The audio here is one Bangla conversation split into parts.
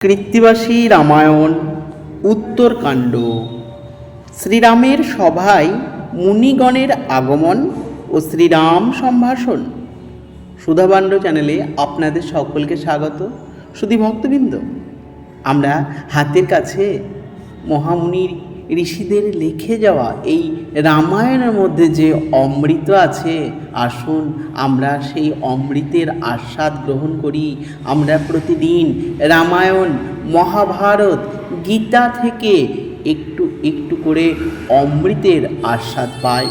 কৃত্তিবাসী রামায়ণ, উত্তরকাণ্ড। শ্রীরামের সভায় মুনিগণের আগমন ও শ্রীরাম সম্ভাষণ। সুধাবান্ড চ্যানেলে আপনাদের সকলকে স্বাগত। সুধী ভক্তবৃন্দ আমরা হাতের কাছে মহামুনি ঋষিদের লিখে যাওয়া এই রামায়ণের মধ্যে যে অমৃত আছে, আসুন আমরা সেই অমৃতের আস্বাদ গ্রহণ করি। আমরা প্রতিদিন রামায়ণ, মহাভারত, গীতা থেকে একটু একটু করে অমৃতের আস্বাদ পাই।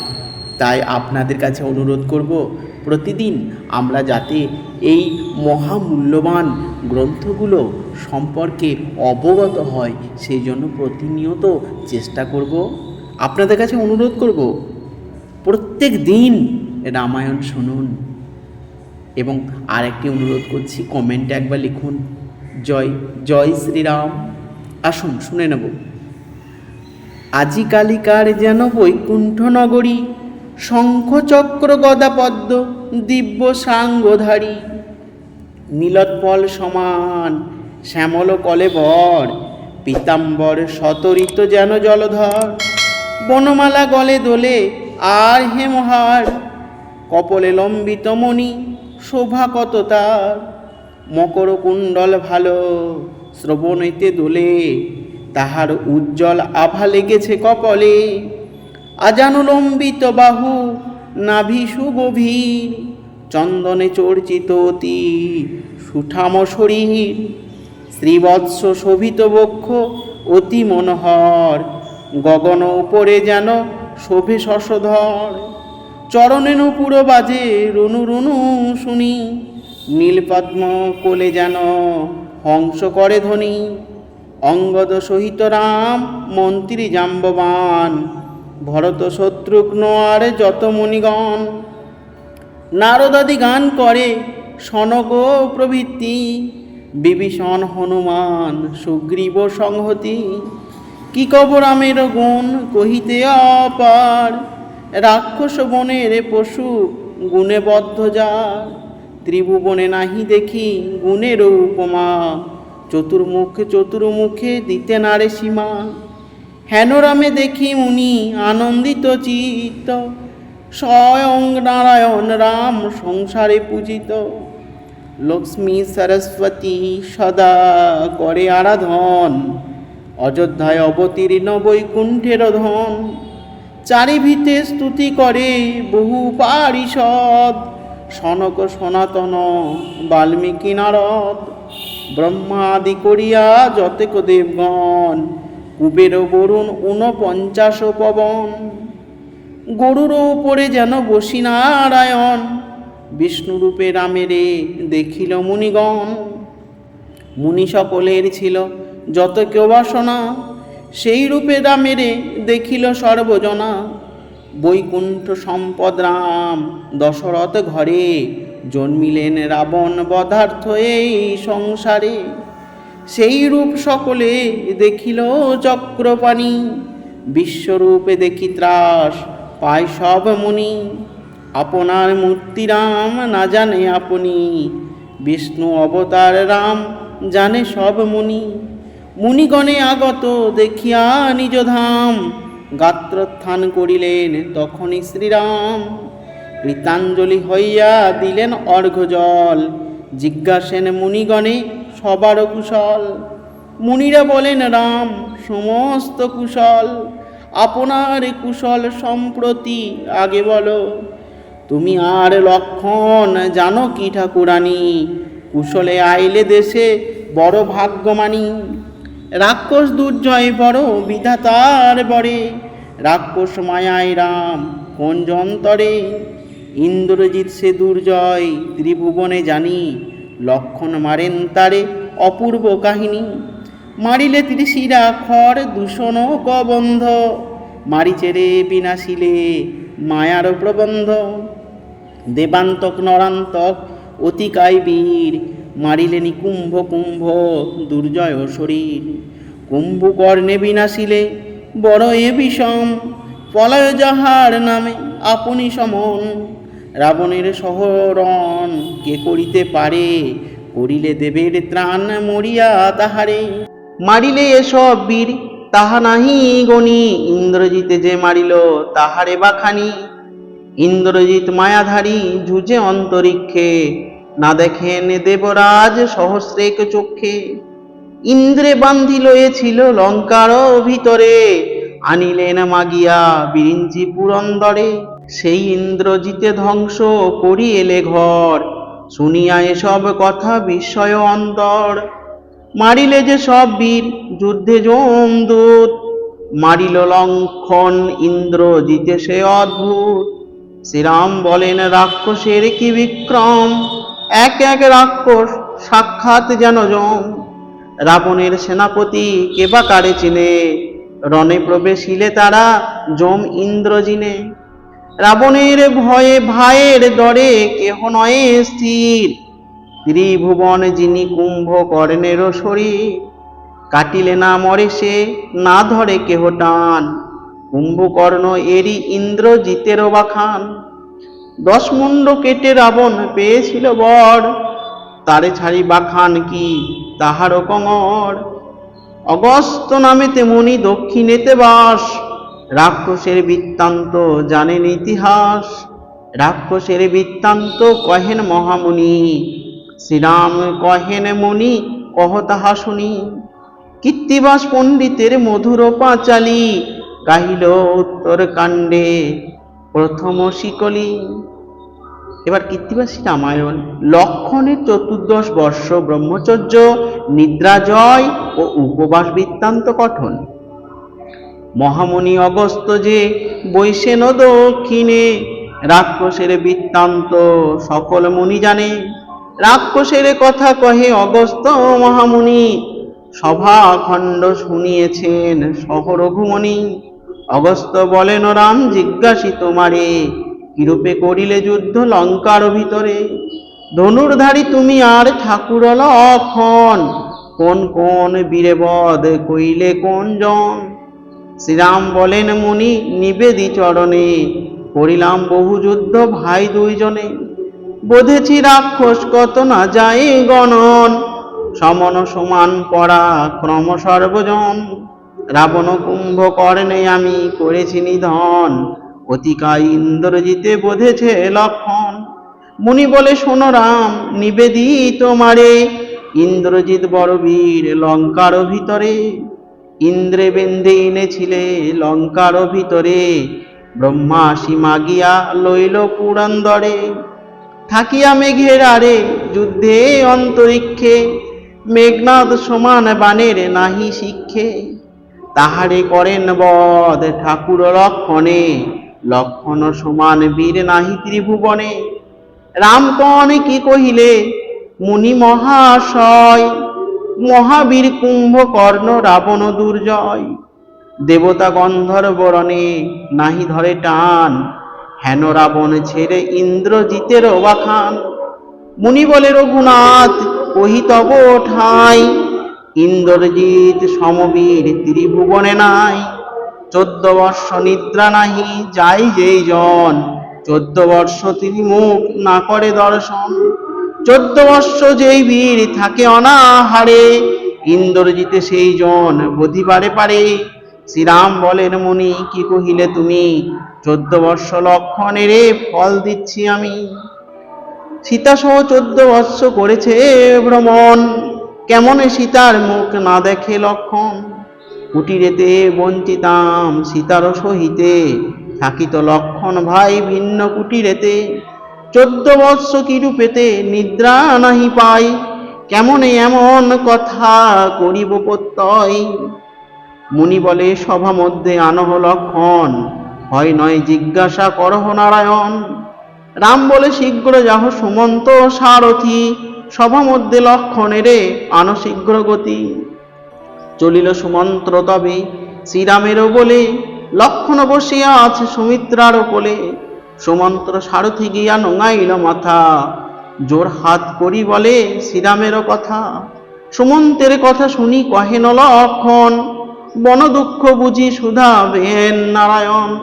তাই আপনাদের কাছে অনুরোধ করব, প্রতিদিন আমরা যাতে এই মহামূল্যবান গ্রন্থগুলো সম্পর্কে অবগত হয়, সেই জন্য প্রতিনিয়ত চেষ্টা করব। আপনাদের কাছে অনুরোধ করব, প্রত্যেক দিন রামায়ণ শুনুন। এবং আরেকটি অনুরোধ করছি, কমেন্টে একবার লিখুন, জয় জয় শ্রীরাম। আসুন, শুনে নেব। আজিকালিকার যেন বৈকুণ্ঠ নগরী শঙ্খচক্র গদা পদ্ম, দিব্য সাঙ্গধারী। নীলোৎপল সমান, শ্যামল কলেবর পীতাম্বর সতরিত যেন জলধর। বনমালা গলে দোলে, আর হেমহার কপলে লম্বিত মণি, শোভা কত তার। মকর কুণ্ডল ভালো, শ্রবণেতে দোলে, তাহার উজ্জ্বল আভা লেগেছে কপলে। আজানুলম্বিত বাহু, নাভি সুগভীর, চন্দনে চর্চিত অতি সুঠাম শরীর, শ্রীবৎস শোভিত বক্ষ অতি মনোহর, গগন উপরে যেন শোভে শশধর। চরণে নুপুর বাজে রুনু রুনু শুনি নীলপদ্ম কোলে যেন হংস করে ধ্বনি। অঙ্গদ সহিত রাম মন্ত্রী জাম্ববান ভরত শত্রুঘ্ন আর যত মুনিগণ। নারদাদি গান করে সনগ প্রভৃতি, বিভীষণ হনুমান, সুগ্রীব সংহতি। কি কব রামের গুণ কহিতে অপার? রাক্ষস বনের পশু গুণে বদ্ধ যার। ত্রিভুবনে নাহি দেখি গুণের উপমা। চতুর্মুখে চতুর্মুখে দিতে নারে সীমা। হেনরামে দেখি মুনি আনন্দিত চিত্ত। স্বয়ং নারায়ণ রাম সংসারে পূজিত। লক্ষ্মী সরস্বতী সদা করে আরাধন। অযোধ্যায় অবতীর্ণ বৈকুণ্ঠের ধন। চারিভিতে স্তুতি করে বহু পারিষদ। সনক সনাতন বাল্মীকি নারদ। ব্রহ্মাদি করিয়া যতেক দেবগণ। কুবের বরুণ ঊনপঞ্চাশ পবন। গরুর উপরে যেন বসি নারায়ণ বিষ্ণুরূপে রামেরে দেখিল মুনিগণ। মুনি সকলের ছিল, যত কেউ বাসনা সেই রূপে রামেরে দেখিল সর্বজনা। বৈকুণ্ঠ সম্পদ রাম দশরথ ঘরে জন্মিলেন রাবণ বধার্থ এই সংসারে। সেই রূপ সকলে দেখিল চক্রপাণি। বিশ্বরূপে দেখি ত্রাস, পায় সব মুনি। আপনার মূর্তি রাম না জানে আপনি। বিষ্ণু অবতার রাম জানে সব মুনি। মুনিগণে আগত দেখিয়া নিজ ধাম। গাত্রোত্থান করিলেন তখনই শ্রীরাম। কৃতাঞ্জলি হইয়া দিলেন অর্ঘ্য জল জিজ্ঞাসেন মুনিগণে সবার কুশল। মুনিরা বলেন, রাম, সমস্ত কুশল। আপনার কুশল সম্প্রতি, আগে বলো, তুমি আর লক্ষণ জানো কি ঠাকুরানী? কুশলে আইলে দেশে বড় ভাগ্যমানী। রাক্ষস দুর্জয় বড় বিধাতার বরে। রাক্ষস মায়ায় রাম, কোন যন্তরে? ইন্দ্রজিৎ সে দুর্জয়, ত্রিভুবনে জানি। লক্ষণ মারেন তারে অপূর্ব কাহিনী। মারিলে ত্রিশিরা খর, দূষণ কবন্ধ। মারিচেরে বিনাশিলে মায়ার প্রবন্ধ। দেবান্তক নরান্তক, অতিকায় বীর। মারিলেনি কুম্ভ কুম্ভ, দুর্জয় শরীর। কুম্ভকর্ণে বিনাশিলে বড় এ বিষম। পলয় যাহার নামে আপনি সমন। রাবণের শহরণ কে করিতে পারে? করিলে দেবের ত্রাণ মরিয়া তাহারে। মারিলে এসব বীর, তাহা নাহি গণি। ইন্দ্রজিতে যে মারিল, তাহারে বাখানি ইন্দ্রজিৎ মায়াধারী ঝুঁজে অন্তরিক্ষে। না দেখেন দেবরাজ সহস্রেক চক্ষে। ইন্দ্রে বান্ধিল এ ছিল লঙ্কার ভিতরে। আনিলেন মাগিয়া বিরিঞ্চি পুরন্দরে সেই ইন্দ্রজিতে ধ্বংস করি এলে ঘর। শুনিয়া এসব কথা বিস্ময় অন্তর। মারিলে যে সব বীর, যুদ্ধে দূত। মারিল লঙ্ঘন ইন্দ্র জিতে সে অদ্ভুত। শ্রীরাম বলেন, রাক্ষসের কি বিক্রম? এক এক রাক্ষস সাক্ষাৎ যেন জম রাবণের সেনাপতি কেবা কারে চিনে? রণে প্রবেশিলে তারা জম ইন্দ্রজিনে। রাবণের ভয়ে ভাইয়ের দরে কেহ নয় স্থির। ত্রিভুবন যিনি কুম্ভ কর্ণের শরীর, কাটিলে না মরে সে, না ধরে কেহ টান। কুম্ভকর্ণ এরি ইন্দ্র জিতের বাখান। দশ মুন্ড কেটে রাবণ পেয়েছিল বর, তারে ছাড়ি বাখান কি তাহারও কঙর। অগস্ত নামে তেমনি দক্ষিণেতে বাস রাক্ষসের বৃত্তান্ত জানেন ইতিহাস। রাক্ষসের বৃত্তান্ত কহেন মহামুনি। শ্রীরাম কহেন মুনি, কহ তাহা শুনি। কীর্তিবাস পণ্ডিতের মধুর পাঁচালি, গাহিল উত্তর কাণ্ডে প্রথম শিকলি। এবার কীর্তিবাসী রামায়ণ। লক্ষণের চতুর্দশ বর্ষ ব্রহ্মচর্য, নিদ্রা জয় ও উপবাস বৃত্তান্ত গঠন মহামণি অগস্ত যে বৈশেন দক্ষিণে রাক্ষসের বৃত্তান্ত সকল মুনি জানে। রাক্ষসের কথা কহে অগস্ত মহামুনি সভা খণ্ড শুনিয়েছেন সহ রঘুমণি অগস্ত বলেন, রাম, জিজ্ঞাসি তোমারে কিরূপে করিলে যুদ্ধ লঙ্কার ভিতরে? ধনুর্ধারী তুমি আর ঠাকুর লক্ষণ, কোন কোন বীরেবধ কইলে কোন জন? শ্রীরাম বলেন, মুনি, নিবেদি চরণে। করিলাম বহু যুদ্ধ ভাই দুইজনে। বোধেছি রাক্ষস কত না যায় গণন। সমন সমান পড়া ক্রম সর্বজন। রাবণ কুম্ভ কর্ণে আমি করেছি নিধন। অতিকা ইন্দ্রজিতে বোধেছে লক্ষণ। মুনি বলে, শোনো রাম, নিবেদি তোমারে। ইন্দ্রজিৎ বড় বীর লঙ্কার ভিতরে। ইন্দ্রে বেন্দে এনেছিলে লঙ্কার ভিতরে। ব্রহ্মা সীমা গিয়া লইল পুরন্দরে। থাকিয়া মেঘের আরে যুদ্ধে অন্তরিক্ষে, মেঘনাদ সমান বানের নাহি শিক্ষে। তাহারে করেন বধ ঠাকুর লক্ষণে, লক্ষণ সমান বীর নাহি ত্রিভুবনে। রামকণ কি কহিলে, মুনি মহাশয় মহাবীর কুম্ভকর্ণ রাবণ দুর্জয়। দেবতা গন্ধর্ব রণে নাহি ধরে টান। হেন রাবণ ছেড়ে ইন্দ্রজিতের অবাখান মুনি বলে, রঘুনাথ, কহি তব ঠাই। ইন্দ্রজিৎ সমবীর ত্রিভুবনে নাই। চোদ্দ বর্ষ নিদ্রা নাহি, যাই যেই জন। চোদ্দ বর্ষ তিনি মুখ না করে দর্শন। চোদ্দ বর্ষ যেই বীর থাকে অনাহারে, ইন্দ্রজিতে সেই জন বধিবারে পারে। শ্রীরাম বলেন, মুনি, কি কহিলে তুমি? চোদ্দ বর্ষ লক্ষণের ফল দিচ্ছি আমি। সীতা সহ চোদ্দ বৎস করেছে ভ্রমণ। কেমনে সীতার মুখ না দেখে লক্ষণ? কুটিরেতে বঞ্চিতাম, সীতার সহিতে থাকিত লক্ষণ ভাই ভিন্ন কুটিরেতে। চোদ্দ বৎস কিরূপেতে নিদ্রা নাহি পাই? কেমনে এমন কথা করিব প্রত্যয়? মুনি বলে, সভা মধ্যে আনহ লক্ষণ হয় নয়, জিজ্ঞাসা করহ নারায়ণ। রাম বলে, শীঘ্র যাহ সুমন্ত সারথি, সভা মধ্যে লক্ষণেরে আনো শীঘ্র গতি। চলিল সুমন্ত্র তবে, শ্রীরামেরও বলে, লক্ষণ বসিয়া আছে সুমিত্রার কোলে। সুমন্ত্র সারথি গিয়া নোঙাইল মাথা। জোর হাত করি বলে শ্রীরামেরও কথা। সুমন্তের কথা শুনি কহেন লক্ষণ। বন দুঃখ বুঝি সুধাবেন নারায়ণ।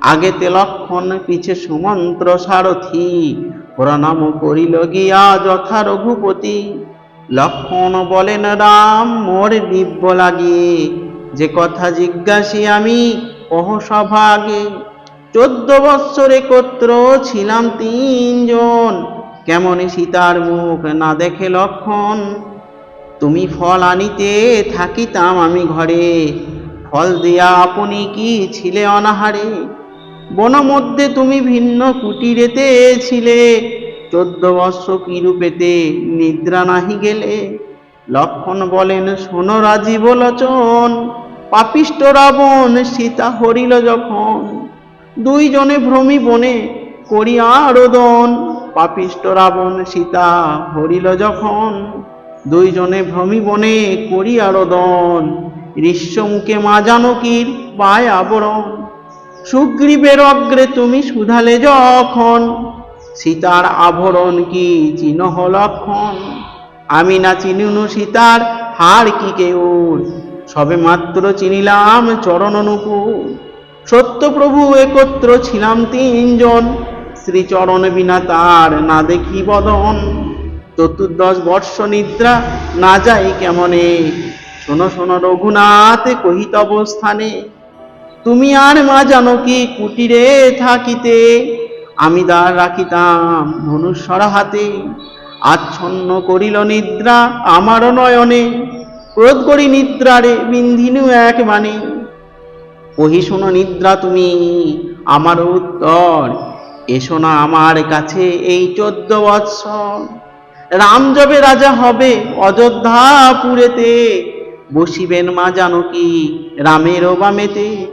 আগেতে লক্ষণ পিছে সুমন্ত্র সারথি। প্রণাম করিল গিয়া যথা রঘুপতি। লক্ষণ বলেন, রাম, মোর দিব্য লাগে। যে কথা জিজ্ঞাসি আমি, কহ সভাগে। চোদ্দ বৎসর একত্র ছিলাম তিনজন। কেমন সীতার মুখ না দেখে লক্ষণ? তুমি ফল আনিতে থাকিতাম আমি ঘরে। ফল দিয়া আপনি কি ছিলে অনাহারে? বন মধ্যে তুমি ভিন্ন কুটিরেতে ছিলে। চোদ্দ বর্ষ কি রূপেতে নিদ্রা নাহি গেলে? লক্ষণ বলেন, শোনো রাজীব লোচন পাপিষ্ট রাবণ, সীতা হরিল যখন। দুইজনে ভ্রমি বনে করিয়া রোদন। পাপিষ্ট রাবণ সীতা হরিল যখন। দুইজনে ভ্রমি বনে করিয়া রোদন। ঋষ্যমুখে মা জানকীর পায় আবরণ। সুগ্রীবের অগ্রে তুমি সুধালে যখন। সীতার আভরণ কি চিহ্ন লক্ষণ? আমি না চিনুনু সীতার হার কি কেউর সবে মাত্র চিনিলাম চরণ অনুকূল। সত্যপ্রভু একত্র ছিলাম তিনজন। শ্রীচরণ বিনা তার না দেখি বদন। চতুর্দশ বর্ষ নিদ্রা না যাই কেমনে? শোনো শোনো, রঘুনাথ কহিত অবস্থানে, তুমি আর মা জানো কি কুটিরে থাকিতে? আমি দ্বার রাখিতাম ধনুস্বর হাতে। আচ্ছন্ন করিল নিদ্রা আমারও নয়নে। ক্রোধ করি নিদ্রারে, বিন্ধিনু এক মানে ওহি শোনো নিদ্রা তুমি আমার উত্তর। এসো না আমার কাছে এই চোদ্দ বৎসর। রাম যবে রাজা হবে অযোধ্যাপুরেতে। বসিবেন মা জানকী রামের বামেতে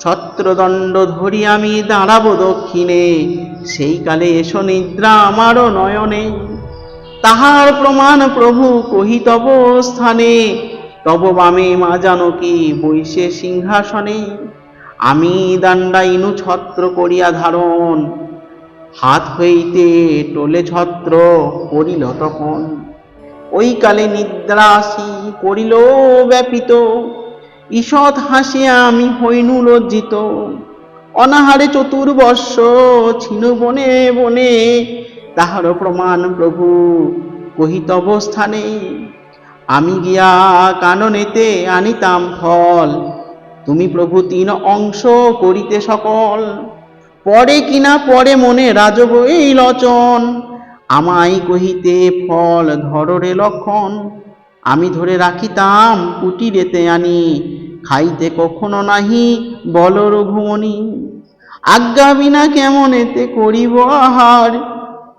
ছত্রদণ্ড ধরি আমি, দাঁড়াবো দক্ষিণে। সেই কালে এসো নিদ্রা আমারও নয়নে। তাহার প্রমাণ প্রভু কহিতব স্থানে। তব বামে মা জানকী বৈশে সিংহাসনে, আমি দাণ্ডাইনু ছত্র করিয়া ধারণ। হাত হইতে টোলে ছত্র করিল তখন। ওই কালে নিদ্রা আসি করিল ব্যাপিত। ঈষৎ হাসিয়া আমি হইনু লজ্জিত। অনাহারে চতুর্বর্ষ ছিনু বনে বনে তাহার প্রমাণ প্রভু কহিতব স্থানে আমি গিয়া কাননেতে আনিতাম ফল। তুমি প্রভু তিন অংশ করিতে সকল। পরে কিনা পরে মনে রাজব এই লচন। আমায় কহিতে, ফল ধররে লক্ষণ। আমি ধরে রাখিতাম কুটিরেতে আনি। খাইতে কখনো নাহি বল রঘুমণি আজ্ঞা বিনা কেমন এতে করিব আহার?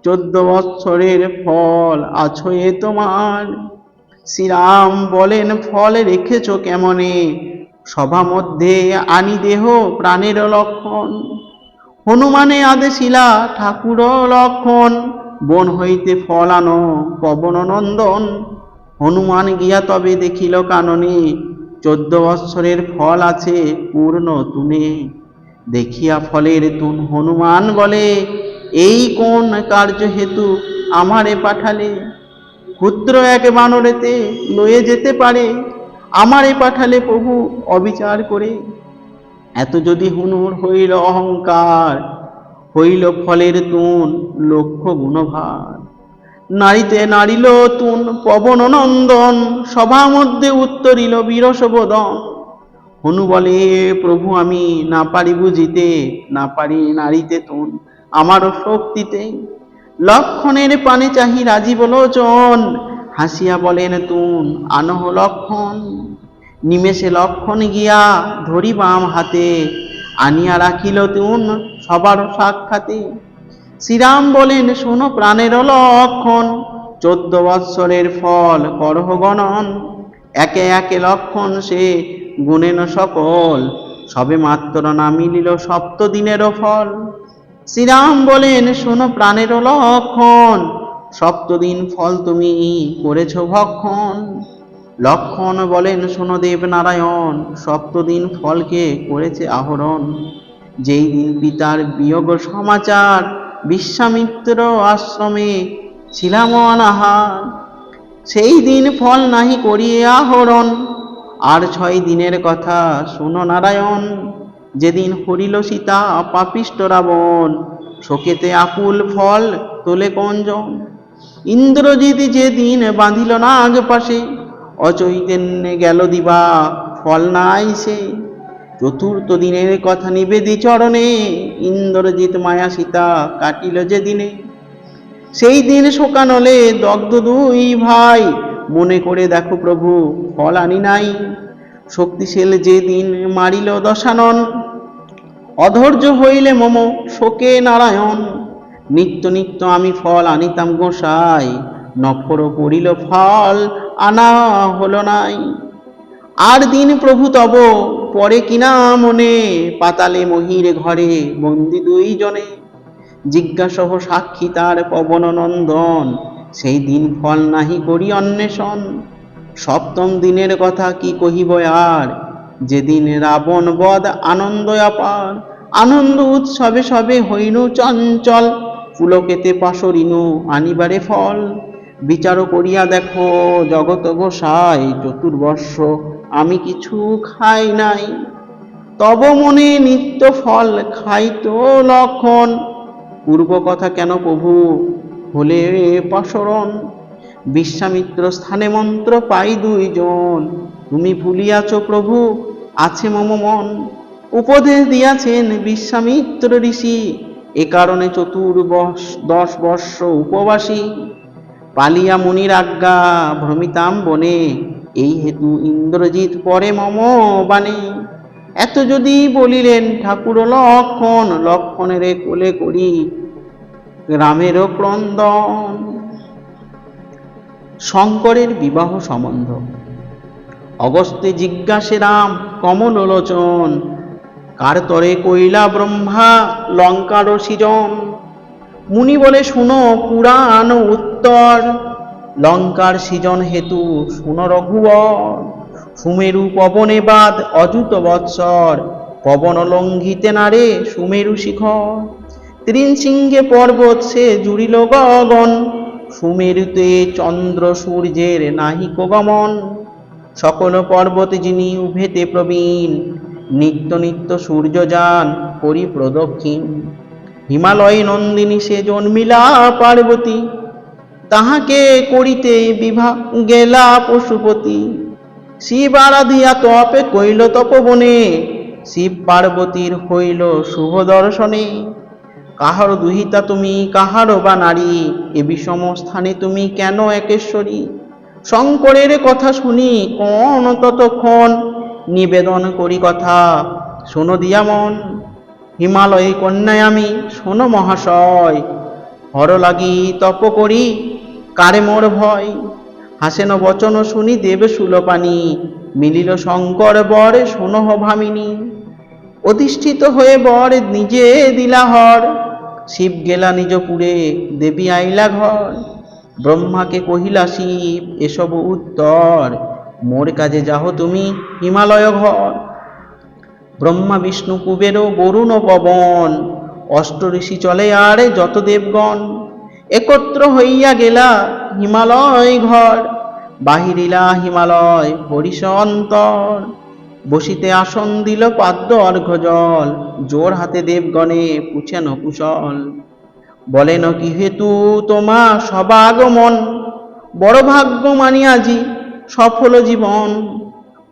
চোদ্দ বৎসরের ফল আছো এ তোমার। শ্রীরাম বলেন, ফল রেখেছ কেমনে? সভা মধ্যে আনি দেহ প্রাণের লক্ষণ। হনুমানে আদেশিলা ঠাকুর লক্ষণ। বন হইতে ফল আনো পবন নন্দন হনুমান গিয়া তবে দেখিল কাননে, চোদ্দ বৎসরের ফল আছে পূর্ণ তুনে। দেখিয়া ফলের তুন হনুমান বলে, এই কোন কার্য হেতু আমারে পাঠালে? ক্ষুদ্র এক বানরেতে লয়ে যেতে পারে, আমারে পাঠালে প্রভু অবিচার করে। এত যদি হুনুর হইল অহংকার, হইল ফলের তুন লক্ষ্য গুণভার। নারীতে নারিল তুন পবন নন্দন, সভা মধ্যে উত্তরিল বীরসবোদন। হনু বলে, প্রভু, আমি না পারি বুঝিতে, না পারি নারীতে তুন। আমারও শক্তিতে লক্ষণের পানে চাহি রাজীব লোচন হাসিয়া বলেন, তুন, আনহ লক্ষণ। নিমেষে লক্ষণ গিয়া ধরি বাম হাতে। আনিয়া রাখিল তুন সবার সাক্ষাতে। শ্রীরাম বলেন, শোনো প্রাণের লক্ষণ। চোদ্দ বৎসরের ফল করহ গণন। একে একে লক্ষণ সে গুণেন সকল। সবে মাত্র না মিলিল সপ্ত দিনেরও ফল। শ্রীরাম বলেন, শোনো প্রাণের লক্ষণ, সপ্তদিন ফল তুমি করেছ ভক্ষণ। লক্ষণ বলেন, শোনো দেব নারায়ণ সপ্তদিন ফলকে করেছে আহরণ। যেই দিন পিতার বিয়োগ সমাচার, বিশ্বামিত্র আশ্রমে ছিলাম অনাহার সেই দিন ফল নাহি করিয়ে আহরণ। আর ছয় দিনের কথা শুনো নারায়ণ যেদিন হরিল সীতা পাপিষ্ট রাবণ, শোকেতে আকুল ফল তোলে কঞ্জন। ইন্দ্রজিৎ যেদিন বাঁধিল না আগ পাশে, অচৈতন্যে গেল দিবা, ফল না আইসে চতুর্থ দিনের কথা নিবেদি চরণে, ইন্দ্রজিৎ মায়া সীতা কাটিল যে দিনে সেই দিন শোকানলে দগ্ধ দুই ভাই, মনে করে দেখো প্রভু, ফল আনি নাই। শক্তিশীল যে দিন মারিল দশানন অধৈর্য হইলে মম, শোকে নারায়ণ। নিত্য নিত্য আমি ফল আনিতাম গোসাই, নফর পড়িল ফল, আনা হলো নাই। আর দিন প্রভু তব, পরে কিনা মনে, পাতালে মহির ঘরে বন্দি দুইজনে। জিজ্ঞাসহ সাক্ষী তার পবন নন্দন, সেই দিন ফল নাহি করি অন্বেষণ। সপ্তম দিনের কথা কি কহিব আর? যেদিন রাবণ বধ আনন্দ অপার আনন্দ উৎসবে সবে হইনু চঞ্চল। পুলকেতে পাশরিনু আনিবারে ফল। বিচার করিয়া দেখো জগত গোসাই চতুর্বর্ষ, আমি কিছু খাই নাই। তব মনে নিত্য ফল খাইতো লক্ষণ। পূর্ব কথা কেন প্রভু? হলে পাশরণ। বিশ্বামিত্র স্থানে মন্ত্র পাই দুইজন। তুমি ভুলিয়াছ প্রভু আছে মম মন। উপদেশ দিয়াছেন বিশ্বামিত্র ঋষি। এ কারণে চতুর্বশ, দশ বর্ষ উপবাসী। পালিয়া মুনির আজ্ঞা ভ্রমিতাম বনে এই হেতু ইন্দ্রজিৎ পরে মম বাণী এত যদি বলিলেন, ঠাকুর লক্ষণ, লক্ষণের কোলে করি গ্রামেরও ক্রন্দন। শঙ্করের বিবাহ সম্বন্ধ। অগস্ত্যে জিজ্ঞাসে রাম কমল লোচন কার তরে কৈলা ব্রহ্মা লঙ্কার সৃজন মুনি বলে, শুনো, পুরাণ উত্তর। লঙ্কার সৃজন হেতু শুন রঘুবর। সুমেরু পবনে বাদ অযুত বৎসর। পবন লঙ্ঘিতে নারে সুমেরু শিখর। ত্রিন সিংহে পর্বত সে জুড়িল গগন। সুমেরুতে চন্দ্র সূর্যের নাহিক গমন সকল পর্বত যিনি উভেতে প্রবীণ, নিত্য নিত্য সূর্য যান করি প্রদক্ষিণ হিমালয় নন্দিনী সে জন্মিলা পার্বতী, তাহাকে করিতে বিভা গেলা পশুপতি। শিব আরাধিয়া তপে কইল তপবনে, শিব পার্বতীর হইল শুভ দর্শনে। কাহার দুহিতা তুমি, কাহার বা নারী, এ বিষম স্থানে তুমি কেন একেশ্বরী? শঙ্করের কথা শুনি, কোন ততক্ষণ নিবেদন করি কথা। শোনো দিয়া মন, হিমালয়ে কন্যায় আমি, শোনো মহাশয়। হর লাগি তপ করি, কারে মোর ভয়? হাসেন বচন শুনি দেবে সুলপানি, মিলিল শঙ্কর বর শোনহ ভামিনী। অধিষ্ঠিত হয়ে বর নিজে দিলা হর শিব গেলা নিজ পুরে দেবী আইলা ঘর। ব্রহ্মাকে কহিলা, শিব, এসব উত্তর। মোর কাজে যাহ তুমি, হিমালয় ঘর। ব্রহ্মা, বিষ্ণু, কুবের বরুণ পবন। অষ্ট ঋষি চলে আর যত দেবগণ। একত্র হইয়া গেলা হিমালয় ঘর। বাহিরিলা হিমালয় হরিষ অন্তর। বসিতে আসন দিল পাদ্য অর্ঘ জল। জোর হাতে দেবগণে পুছেন কুশল। বলেন কি হেতু তোমা সবাগমন? বড় ভাগ্য মানিয়াজি সফল জীবন।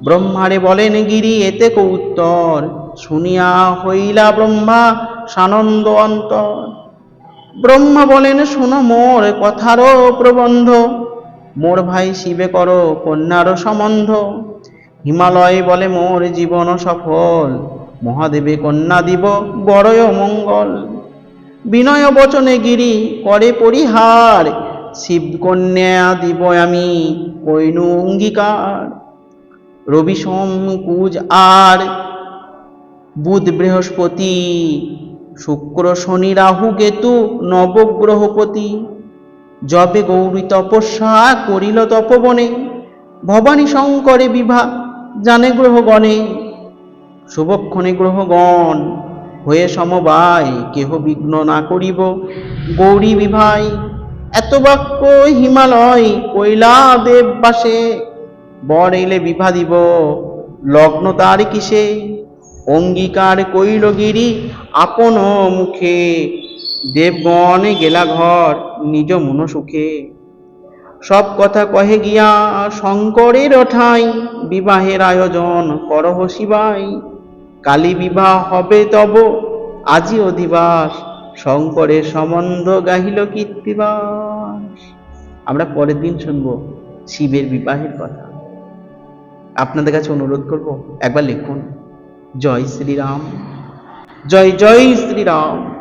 ব্রহ্মারে বলেন গিরি, এতে উত্তর। শুনিয়া হইলা ব্রহ্মা সানন্দ অন্তর। ব্রহ্মা বলেন, শোনো মোর কথারও প্রবন্ধ। মোর ভাই শিবে কর কন্যার সম্বন্ধ। হিমালয় বলে, মোর জীবন সফল। মহাদেবে কন্যা দিব বড়য় মঙ্গল। বিনয় বচনে গিরি, করে পরিহার শিব কন্যা দিব আমি কইনু অঙ্গীকার রবি সোম কুজ আর, বুধ বৃহস্পতি, শুক্র শনি রাহু কেতু, নবগ্রহপতি। জবে গৌরী তপস্যা করিল তপবনে, ভবানী শঙ্করে বিভা জানে গ্রহগণে, শুভক্ষণে গ্রহগণ। হয়ে সমবায়, কেহ বিঘ্ন না করিব। গৌরী বিভাই, এত বাক্য হিমালয় কৈলা দেব বাসে, বর এলে বিভা দিব। লগ্ন তার কিসে? অঙ্গীকার কইল গিরি আপন মুখে। দেবগণে গেলা ঘর নিজ মন সুখে। সব কথা কহে গিয়া শঙ্করের ঠাই, বিবাহের আয়োজন করহ শিবাই। কালী বিবাহ হবে তব। আজি অধিবাস। শঙ্করের সম্বন্ধ গাহিল কীর্তিবাস। আমরা পরের দিন শুনব শিবের বিবাহের কথা। আপনাদের কাছে অনুরোধ করব, একবার লিখুন। জয় শ্রীরাম। জয় জয় শ্রীরাম।